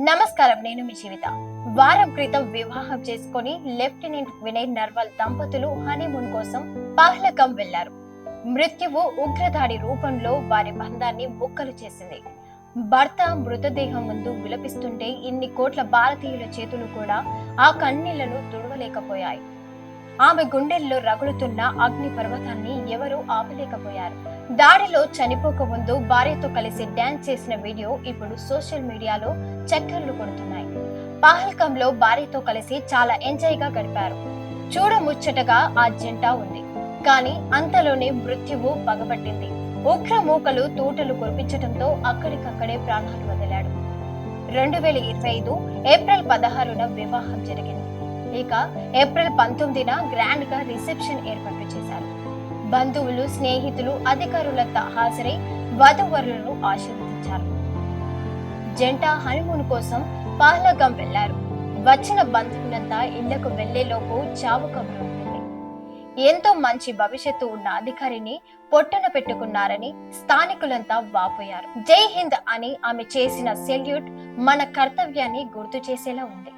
నమస్కారం నేను మీ జీవిత. వారం క్రితం వివాహం చేసుకుని లెఫ్టినెంట్ వినయ్ నర్వాల్ దంపతులు హనీమూన్ కోసం పహ్లకం వెళ్ళారు మృత్యువు ఉగ్రదాడి రూపంలో వారి బంధాన్ని ముక్కలు చేసింది. భర్త మృతదేహం ముందు విలపిస్తుంటే ఇన్ని కోట్ల భారతీయుల చేతులు కూడా ఆ కన్నీళ్ళను తుడవలేకపోయాయి. ఆమె గుండెల్లో రగులుతున్న అగ్ని పర్వతాన్ని ఎవరూ ఆపలేకపోయారు. దాడిలో చనిపోక ముందు భార్యతో కలిసి డాన్స్ చేసిన వీడియో ఇప్పుడు సోషల్ మీడియాలో చక్కర్లు కొడుతున్నాయి. పాహల్కంలో భార్యతో కలిసి చాలా ఎంజాయ్గా గడిపారు. చూడముచ్చటగా ఆ జంట ఉంది. కానీ అంతలోనే మృత్యువు పగబట్టింది. ఉగ్ర మూకలు తూటలు కురిపించడంతో అక్కడికక్కడే ప్రాణాలు వదిలాడు. రెండు వేల ఇరవై ఐదు ఏప్రిల్ పదహారున వివాహం జరిగింది. ఇక ఏప్రిల్ పంతొమ్మిదిన గ్రాండ్గా రిసెప్షన్ ఏర్పాటు చేశారు. బంధువులు స్నేహితులు అధికారులంతా హాజరై వధువరులను ఆశీర్వదించారు. జంట హనుమూన్ కోసం పహ్లగం వెళ్ళారు. వచ్చిన బంధువులంతా ఇళ్ళకు వెళ్ళేలోపు చావు కబురు ఉంటుంది ఎంతో మంచి భవిష్యత్తు ఉన్న అధికారిని పొట్టన పెట్టుకున్నారని స్థానికులంతా వాపోయారు. జై హింద్ అని ఆమె చేసిన సెల్యూట్ మన కర్తవ్యాన్ని గుర్తు చేసేలా ఉంది.